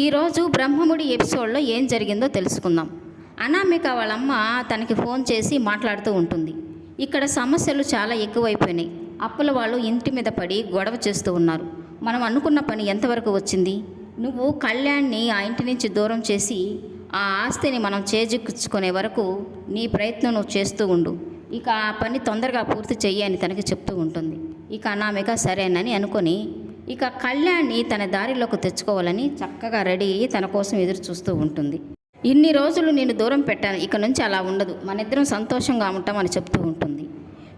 ఈరోజు బ్రహ్మముడి ఎపిసోడ్లో ఏం జరిగిందో తెలుసుకుందాం. అనామిక వాళ్ళమ్మ తనకి ఫోన్ చేసి మాట్లాడుతూ ఉంటుంది. ఇక్కడ సమస్యలు చాలా ఎక్కువైపోయినాయి. అప్పుల వాళ్ళు ఇంటి మీద పడి గొడవ చేస్తూ ఉన్నారు. మనం అనుకున్న పని ఎంతవరకు వచ్చింది? నువ్వు కళ్యాణ్ని ఆ ఇంటి నుంచి దూరం చేసి ఆ ఆస్తిని మనం చేజిక్కించుకునే వరకు నీ ప్రయత్నం నువ్వు చేస్తూ ఉండు. ఇక ఆ పని తొందరగా పూర్తి చెయ్యి అని తనకి చెప్తూ ఉంటుంది. ఇక అనామిక సరేనని అనుకొని ఇక కళ్యాణ్ని తన దారిలోకి తెచ్చుకోవాలని చక్కగా రెడీ అయ్యి తన కోసం ఎదురు చూస్తూ ఉంటుంది. ఇన్ని రోజులు నేను దూరం పెట్టాను ఇక నుంచి అలా ఉండదు. మన ఇద్దరం సంతోషంగా ఉంటామని చెప్తూ ఉంటుంది.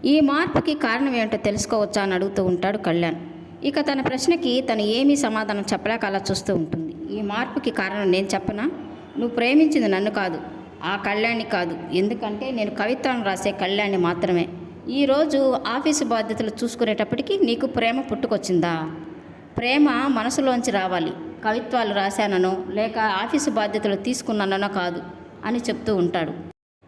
ఈ మార్పుకి కారణం ఏంటో తెలుసుకోవచ్చా అని అడుగుతూ ఉంటాడు కళ్యాణ్. ఇక తన ప్రశ్నకి తను ఏమీ సమాధానం చెప్పలేక అలా చూస్తూ ఉంటుంది. ఈ మార్పుకి కారణం నేను చెప్పనా? నువ్వు ప్రేమించింది నన్ను కాదు ఆ కళ్యాణ్ని కాదు. ఎందుకంటే నేను కవిత్వం రాసే కళ్యాణ్ని మాత్రమే. ఈరోజు ఆఫీసు బాధ్యతలు చూసుకునేటప్పటికి నీకు ప్రేమ పుట్టుకొచ్చిందా? ప్రేమ మనసులోంచి రావాలి. కవిత్వాలు రాశాననో లేక ఆఫీసు బాధ్యతలు తీసుకున్నానో కాదు అని చెప్తూ ఉంటాడు.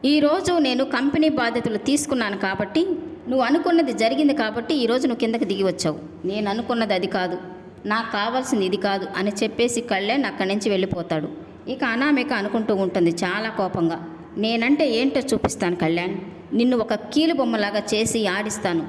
ఈరోజు నేను కంపెనీ బాధ్యతలు తీసుకున్నాను కాబట్టి నువ్వు అనుకున్నది జరిగింది కాబట్టి ఈరోజు నువ్వు కిందకి దిగి వచ్చావు. నేను అనుకున్నది అది కాదు. నాకు కావాల్సింది ఇది కాదు అని చెప్పేసి కళ్యాణ్ అక్కడి నుంచి వెళ్ళిపోతాడు. ఇక అనామిక అనుకుంటూ ఉంటుంది చాలా కోపంగా. నేనంటే ఏంటో చూపిస్తాను కళ్యాణ్. నిన్ను ఒక కీలు బొమ్మలాగా చేసి ఆడిస్తాను.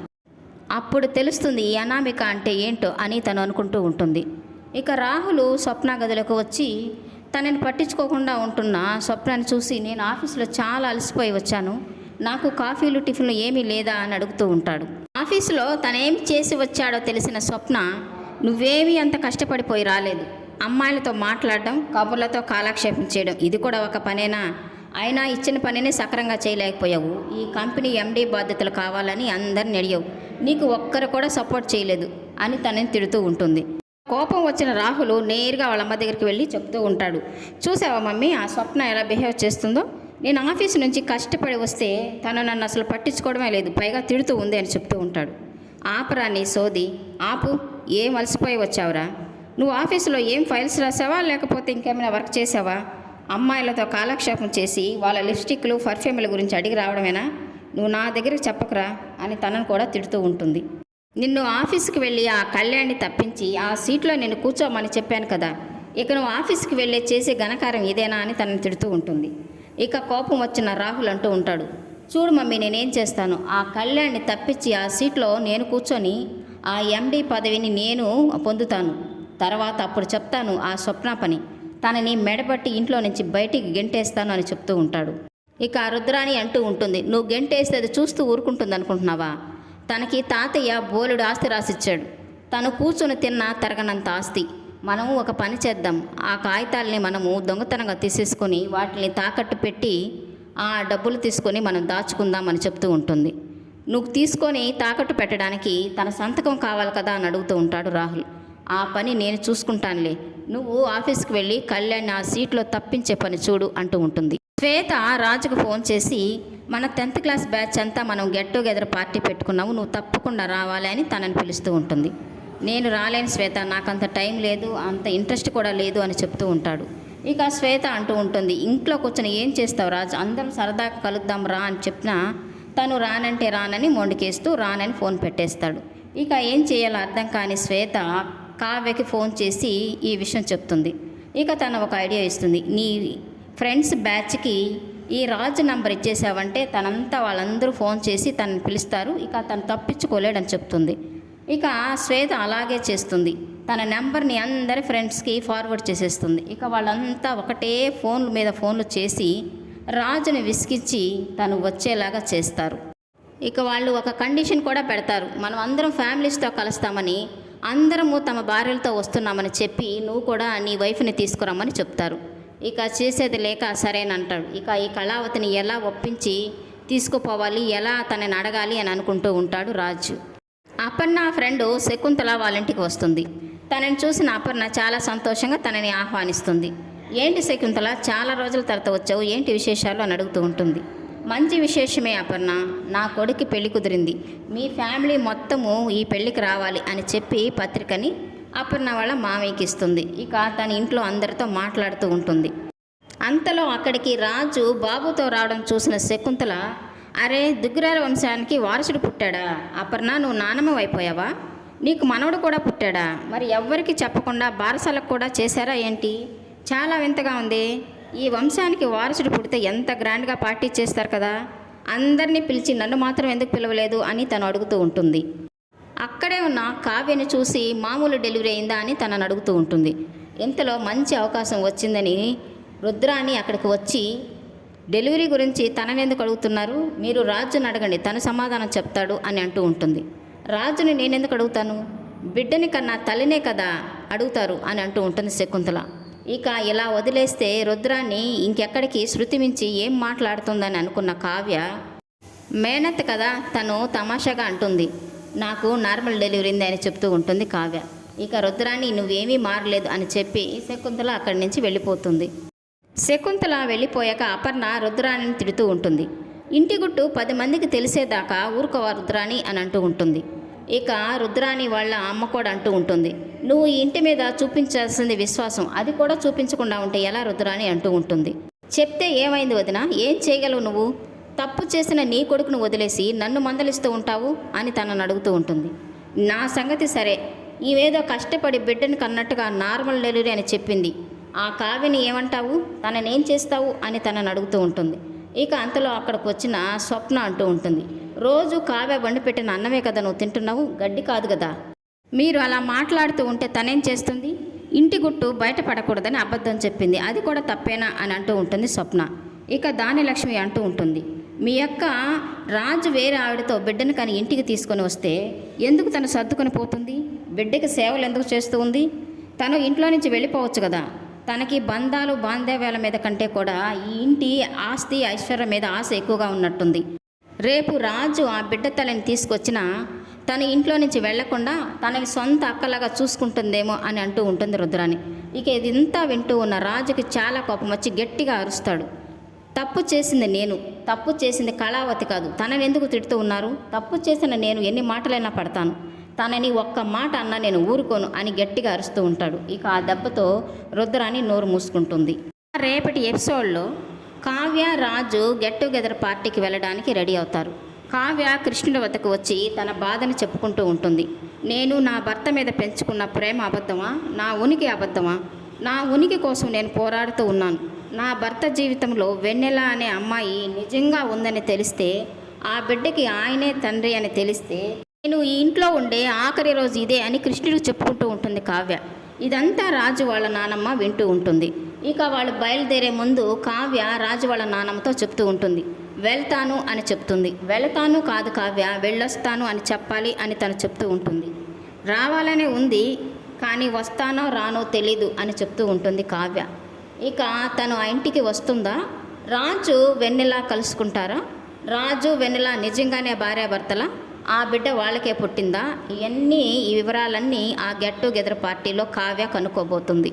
అప్పుడు తెలుస్తుంది ఈ అనామిక అంటే ఏంటో అని తను అనుకుంటూ ఉంటుంది. ఇక రాహులు స్వప్న గదిలోకి వచ్చి తనని పట్టించుకోకుండా ఉంటున్న స్వప్నాన్ని చూసి నేను ఆఫీసులో చాలా అలసిపోయి వచ్చాను. నాకు కాఫీలు టిఫిన్లు ఏమీ లేదా అని అడుగుతూ ఉంటాడు. ఆఫీసులో తనేం చేసి వచ్చాడో తెలిసిన స్వప్న నువ్వేమీ అంత కష్టపడిపోయి రాలేదు. అమ్మాయిలతో మాట్లాడడం కబుర్లతో కాలక్షేపం చేయడం ఇది కూడా ఒక పనేనా? అయినా ఇచ్చిన పనిని సక్రంగా చేయలేకపోయావు. ఈ కంపెనీ ఎండీ బాధ్యతలు కావాలని అందరిని అడిగావు. నీకు ఒక్కరు కూడా సపోర్ట్ చేయలేదు అని తనని తిడుతూ ఉంటుంది. కోపం వచ్చిన రాహుల్ నేరుగా వాళ్ళ అమ్మ దగ్గరికి వెళ్ళి చెప్తూ ఉంటాడు. చూసావా మమ్మీ ఆ స్వప్న ఎలా బిహేవ్ చేస్తుందో? నేను ఆఫీస్ నుంచి కష్టపడి వస్తే తను నన్ను అసలు పట్టించుకోవడమే లేదు. పైగా తిడుతూ ఉంది అని చెప్తూ ఉంటాడు. ఆపరా నీ సోది. ఆపు. ఏం అలసిపోయి వచ్చావురా? నువ్వు ఆఫీసులో ఏం ఫైల్స్ రాసావా? లేకపోతే ఇంకేమైనా వర్క్ చేసావా? అమ్మాయిలతో కాలక్షేపం చేసి వాళ్ళ లిప్స్టిక్లు పర్ఫ్యూమ్ల గురించి అడిగి రావడమేనా? నువ్వు నా దగ్గర చెప్పకురా అని తనను కూడా తిడుతూ ఉంటుంది. నిన్ను ఆఫీస్కి వెళ్ళి ఆ కళ్యాణ్ని తప్పించి ఆ సీట్లో నేను కూర్చోమని చెప్పాను కదా. ఇక నువ్వు ఆఫీస్కి వెళ్ళే చేసే ఘనకారం ఇదేనా అని తనని తిడుతూ ఉంటుంది. ఇక కోపం వచ్చిన రాహుల్ అంటూ ఉంటాడు. చూడు మమ్మీ నేనేం చేస్తాను? ఆ కళ్యాణ్ని తప్పించి ఆ సీట్లో నేను కూర్చొని ఆ ఎండీ పదవిని నేను పొందుతాను. తర్వాత అప్పుడు చెప్తాను ఆ స్వప్న పని. తనని మెడబట్టి ఇంట్లో నుంచి బయటికి గెంటేస్తాను అని చెప్తూ ఉంటాడు. ఇక రుద్రాని అంటూ ఉంటుంది నువ్వు గెంటేస్తే అది చూస్తూ ఊరుకుంటుంది అనుకుంటున్నావా తనకి తాతయ్య బోలుడు ఆస్తి రాసిచ్చాడు. తను కూర్చుని తిన్న తరగనంత ఆస్తి. మనము ఒక పని చేద్దాం. ఆ కాగితాలని మనము దొంగతనంగా తీసేసుకొని వాటిని తాకట్టు పెట్టి ఆ డబ్బులు తీసుకొని మనం దాచుకుందాం అని చెప్తూ ఉంటుంది. నువ్వు తీసుకొని తాకట్టు పెట్టడానికి తన సంతకం కావాలి కదా అని అడుగుతూ ఉంటాడు రాహుల్. ఆ పని నేను చూసుకుంటానులే. నువ్వు ఆఫీస్కి వెళ్ళి కళ్యాణ్ ఆ సీట్లో తప్పించే పని చూడు అంటూ ఉంటుంది. శ్వేత రాజుకు ఫోన్ చేసి మన టెన్త్ క్లాస్ బ్యాచ్ అంతా మనం గెట్ టుగెదర్ పార్టీ పెట్టుకున్నాము నువ్వు తప్పకుండా రావాలి అని తనని పిలుస్తూ ఉంటుంది. నేను రాలేను శ్వేత నాకు అంత టైం లేదు అంత ఇంట్రెస్ట్ కూడా లేదు అని చెప్తూ ఉంటాడు. ఇక శ్వేత అంటూ ఉంటుంది ఇంట్లో కూర్చొని ఏం చేస్తావు రాజు? అందరం సరదాగా కలుద్దాం రా అని చెప్పినా తను రానంటే రానని మొండికేస్తూ రానని ఫోన్ పెట్టేస్తాడు. ఇక ఏం చేయాలో అర్థం కాని శ్వేత కావ్యకి ఫోన్ చేసి ఈ విషయం చెప్తుంది. ఇక తను ఒక ఐడియా ఇస్తుంది. నీ ఫ్రెండ్స్ బ్యాచ్కి ఈ రాజు నంబర్ ఇచ్చేసావంటే తనంతా వాళ్ళందరూ ఫోన్ చేసి తనని పిలుస్తారు. ఇక తను తప్పించుకోలేడని చెప్తుంది. ఇక శ్వేత అలాగే చేస్తుంది. తన నెంబర్ని అందరి ఫ్రెండ్స్కి ఫార్వర్డ్ చేసేస్తుంది. ఇక వాళ్ళంతా ఒకటే ఫోన్ల మీద ఫోన్లు చేసి రాజుని విసిగించి తను వచ్చేలాగా చేస్తారు. ఇక వాళ్ళు ఒక కండిషన్ కూడా పెడతారు. మనం అందరం ఫ్యామిలీస్తో కలుస్తామని అందరము తమ భార్యలతో వస్తున్నామని చెప్పి నువ్వు కూడా నీ వైఫ్ని తీసుకురమ్మని చెప్తారు. ఇక చేసేది లేక సరేనంటాడు. ఇక ఈ కళావతిని ఎలా ఒప్పించి తీసుకుపోవాలి ఎలా తనని అడగాలి అని అనుకుంటూ ఉంటాడు రాజు. అపర్ణ ఫ్రెండ్ శకుంతల వాళ్ళ ఇంటికి వస్తుంది. తనని చూసిన అపర్ణ చాలా సంతోషంగా తనని ఆహ్వానిస్తుంది. ఏంటి శకుంతల చాలా రోజుల తర్వాత వచ్చావు ఏంటి విశేషాలు? అని అడుగుతూ ఉంటుంది. మంచి విశేషమే అపర్ణ. నా కొడుకు పెళ్ళి కుదిరింది. మీ ఫ్యామిలీ మొత్తము ఈ పెళ్ళికి రావాలి అని చెప్పి పత్రికని అపర్ణ వాళ్ళ మామయ్యకి ఇస్తుంది. ఇక తన ఇంట్లో అందరితో మాట్లాడుతూ ఉంటుంది. అంతలో అక్కడికి రాజు బాబుతో రావడం చూసిన శకుంతల అరే దుగ్గురాల వంశానికి వారసుడు పుట్టాడా? అపర్ణ నువ్వు నానమ్మ అయిపోయావా నీకు మనవడు కూడా పుట్టాడా? మరి ఎవ్వరికి చెప్పకుండా బారసాలకు కూడా చేశారా ఏంటి? చాలా వింతగా ఉంది. ఈ వంశానికి వారసుడు పుడితే ఎంత గ్రాండ్గా పార్టీ చేస్తారు కదా? అందరినీ పిలిచి నన్ను మాత్రం ఎందుకు పిలవలేదు అని తను అడుగుతూ ఉంటుంది. అక్కడే ఉన్న కావ్యని చూసి మామూలు డెలివరీ అయిందా అని తనను అడుగుతూ ఉంటుంది. ఇంతలో మంచి అవకాశం వచ్చిందని రుద్రాని అక్కడికి వచ్చి డెలివరీ గురించి తననెందుకు అడుగుతున్నారు? మీరు రాజుని అడగండి తను సమాధానం చెప్తాడు అని అంటూ ఉంటుంది. రాజుని నేనెందుకు అడుగుతాను? బిడ్డని కన్నా తల్లినే కదా అడుగుతారు అని అంటూ ఉంటుంది శకుంతల. ఇక ఇలా వదిలేస్తే రుద్రాన్ని ఇంకెక్కడికి శృతి మించి ఏం మాట్లాడుతుందని అనుకున్న కావ్య మేనత్ కదా తను తమాషాగా అంటుంది. నాకు నార్మల్ డెలివరీ ఉంది అని చెప్తూ ఉంటుంది కావ్య. ఇక రుద్రాన్ని నువ్వేమీ మారలేదు అని చెప్పి శకుంతల అక్కడి నుంచి వెళ్ళిపోతుంది. శకుంతల వెళ్ళిపోయాక అపర్ణ రుద్రాణిని తిడుతూ ఉంటుంది. ఇంటి గుట్టు పది మందికి తెలిసేదాకా ఊరుకోవా రుద్రాణి అని అంటూ ఉంటుంది. ఇక రుద్రాణి వాళ్ళ అమ్మ కూడా అంటూ ఉంటుంది. నువ్వు ఈ ఇంటి మీద చూపించాల్సింది విశ్వాసం. అది కూడా చూపించకుండా ఉంటే ఎలా రుద్రాణి? అంటూ ఉంటుంది. చెప్తే ఏమైంది వదిన? ఏం చేయగలవు నువ్వు? తప్పు చేసిన నీ కొడుకును వదిలేసి నన్ను మందలిస్తూ ఉంటావు? అని తనను అడుగుతూ ఉంటుంది. నా సంగతి సరే. ఈవేదో కష్టపడి బిడ్డను కన్నట్టుగా నార్మల్ డెలివరీ అని చెప్పింది. ఆ కావ్యని ఏమంటావు? తననేం చేస్తావు? అని తనను అడుగుతూ ఉంటుంది. ఇక అంతలో అక్కడికి వచ్చిన స్వప్న అంటూ ఉంటుంది. రోజు కావ్య వండి పెట్టిన అన్నమే కదా నువ్వు తింటున్నావు? గడ్డి కాదు కదా. మీరు అలా మాట్లాడుతూ ఉంటే తనేం చేస్తుంది? ఇంటి గుట్టు బయటపడకూడదని అబద్ధం చెప్పింది. అది కూడా తప్పేనా అని అంటూ ఉంటుంది స్వప్న. ఇక దాని లక్ష్మి అంటూ ఉంటుంది. మీ యొక్క రాజు వేరే ఆవిడతో బిడ్డను కానీ ఇంటికి తీసుకొని వస్తే ఎందుకు తను సర్దుకొని పోతుంది? బిడ్డకి సేవలు ఎందుకు చేస్తూ ఉంది? తను ఇంట్లో నుంచి వెళ్ళిపోవచ్చు కదా. తనకి బంధాలు బాంధవ్యాల మీద కంటే కూడా ఈ ఇంటి ఆస్తి ఐశ్వర్యం మీద ఆశ ఎక్కువగా ఉన్నట్టుంది. రేపు రాజు ఆ బిడ్డ తలని తీసుకొచ్చిన తన ఇంట్లో నుంచి వెళ్ళకుండా తనని సొంత అక్కలాగా చూసుకుంటుందేమో అని అంటూ ఉంటుంది రుద్రాని ఇక ఇదంతా వింటూ ఉన్న రాజుకి చాలా కోపం వచ్చి గట్టిగా అరుస్తాడు. తప్పు చేసింది నేను తప్పు చేసింది కళావతి కాదు. తనని ఎందుకు తిడుతూ ఉన్నారు? తప్పు చేసిన నేను ఎన్ని మాటలైనా పడతాను. తనని ఒక్క మాట అన్నా నేను ఊరుకోను అని గట్టిగా అరుస్తూ ఉంటాడు. ఇక ఆ దెబ్బతో రుద్రాని నోరు మూసుకుంటుంది. రేపటి ఎపిసోడ్లో కావ్య రాజు గెట్ టుగెదర్ పార్టీకి వెళ్ళడానికి రెడీ అవుతారు. కావ్య కృష్ణుడి వద్దకు వచ్చి తన బాధను చెప్పుకుంటూ ఉంటుంది. నేను నా భర్త మీద పెంచుకున్న ప్రేమ అబద్ధమా? నా ఉనికి అబద్ధమా? నా ఉనికి కోసం నేను పోరాడుతూ ఉన్నాను. నా భర్త జీవితంలో వెన్నెల అనే అమ్మాయి నిజంగా ఉందని తెలిస్తే ఆ బిడ్డకి ఆయనే తండ్రి అని తెలిస్తే నేను ఈ ఇంట్లో ఉండే ఆఖరి రోజు ఇదే అని కృష్ణుడు చెప్పుకుంటూ ఉంటుంది కావ్య. ఇదంతా రాజు వాళ్ళ నానమ్మ వింటూ ఉంటుంది. ఇక వాళ్ళు బయలుదేరే ముందు కావ్య రాజు వాళ్ళ నానమ్మతో చెప్తూ ఉంటుంది. వెళ్తాను అని చెప్తుంది. వెళ్తాను కాదు కావ్య వెళ్ళొస్తాను అని చెప్పాలి అని తను చెప్తూ ఉంటుంది. రావాలనే ఉంది కానీ వస్తానో రానో తెలీదు అని చెప్తూ ఉంటుంది కావ్య. ఇక తను ఆ ఇంటికి వస్తుందా? రాజు వెన్నెల కలుసుకుంటారా? రాజు వెన్నెల నిజంగానే భార్యాభర్తల? ఆ బిడ్డ వాళ్ళకే పుట్టిందా? ఇవన్నీ ఈ వివరాలన్నీ ఆ గెట్ టుగెదర్ పార్టీలో కావ్య కనుక్కోబోతుంది.